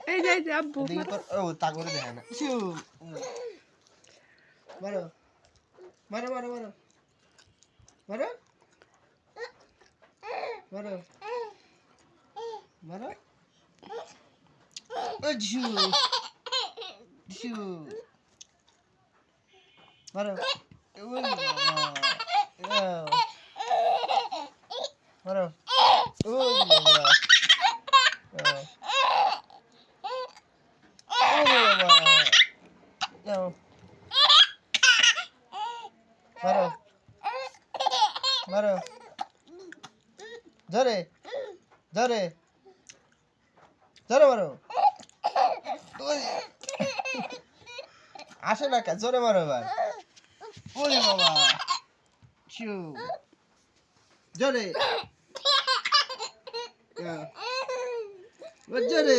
এই যে এই যে, আব্বু। এদিকে তোর, ও, তা করে দেখে না। ইসু মারো। মারো মারো মারো। মারো। মারো। মারো। ও ঝু ঝু মারো। বাবা মারো ওই বাবা ইয়াও। ওরে বাবা ইয়াও। মারো। মারো। জোরে জোরে জোরে মারো। আসে না কা? জোরে মারো এবার। ওরে বাবা। ছু জোরে জোরে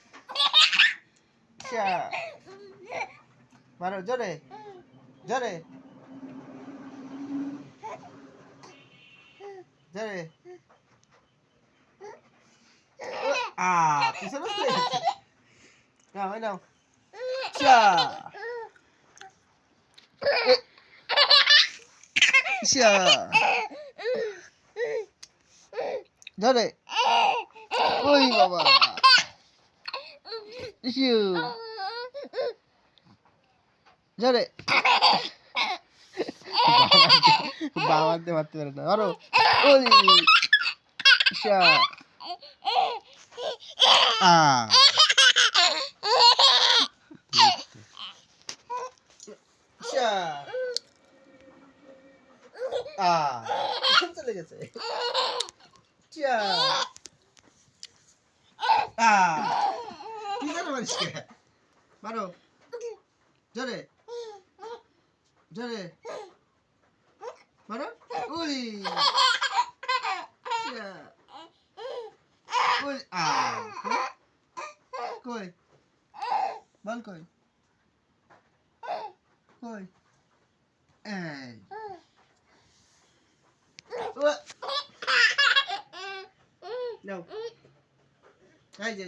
শা মারো জোরে। জোরে। জোরে। আ পিছনে নাও নাও। চা এ, চা ওই বাবা। জোরে বাবাতে মারতে পারে না আরও চলে গেছে আ পিছনে মারিস কে? মারো জোরে জোরে মারো ওই চা ওই আ কই বল কই কই এই ও নাও এই যে